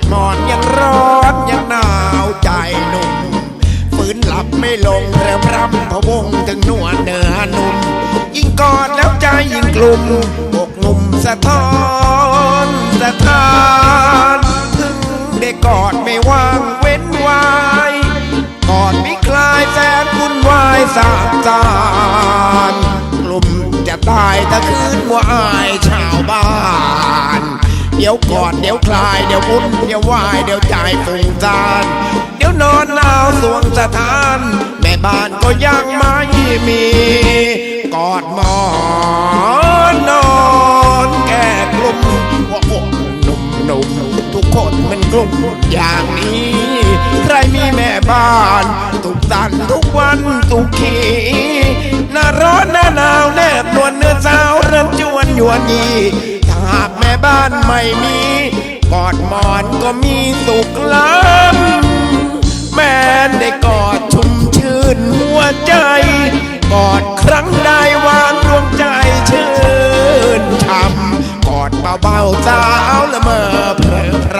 แต่กอนอนยังร้อนยังหนาวใจหนุ่มฝืนหลับไม่ลงเริ่มรำพะวงถึงนวลเนื้อนุ่ม ยิ่งกอดแล้วใจยิ่งกลุ่มอกหนุ่มสะท้อนสะท้านถึงได้กอดไม่ว่างเว้นไว้กอดไม่คลายแสนคุณวายสาบสารกลุ่มจะตายถ้าคืนว่าอายชาวบ้าน เดี๋ยวกอดเดี๋ยวคลายเดี๋ยวอุ่นเดี๋ยววายเดี๋ยวใจฟุ้งซ่านเดี๋ยวนอนหนาวสวงสถาน แม่บ้านก็ยังไม่มี กอดหมอนนอนแก่กลุ่มหัวอกหนุ่มหนุ่มทุกคนมันกลุ่มอย่างนี้ ใครมีแม่บ้าน ทุกสันทุกวันทุกขีหน้าร้อนหน้าห ไม่มีกอดหมอนก็มีสุขล้ำแม้ได้กอดชุ่มชื่นหัวใจ กอดครั้งใดหวานดวงใจชื่นช่ำกอดเบาๆสาวละเมอเพลอพร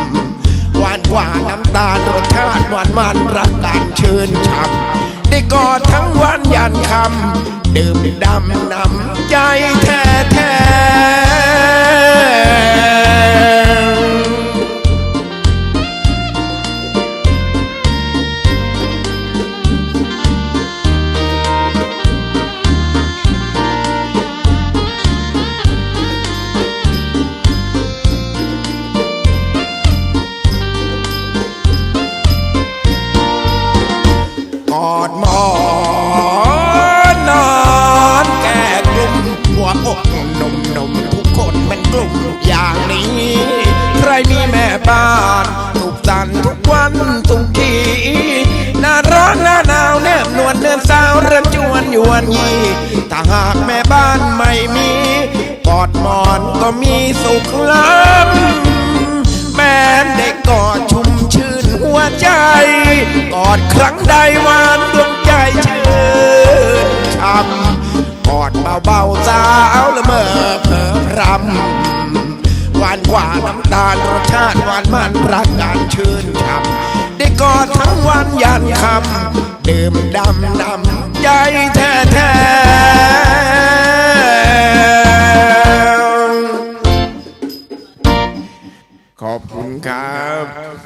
ำหวานกว่าน้ำตาลรสชาติหวานมันรักกันชื่นช่ำได้กอดทั้งวันยันคำดื่มดำนำใจแท้แท้ บ้านทุกสันทุกวันทุกทีหน้าร้อนหน้าหนาวแนบนวลเนื้อสาวเริ่มจวนยวนยีถ้าหากแม่บ้านไม่มีกอดหมอนก็มีสุขล้ำแม้ได้กอดชุ่มชื่นหัวใจ กอดครั้งใดหวานดวงใจชื่นช่ำกอดเบาๆสาวละเมอเพอพรำ กว่าน้ำตาลรสชาติหวานมันรักการชื่นช่ำได้กอดทั้งวันยันคำดื่มดำดำใจแท้ขอบคุณครับ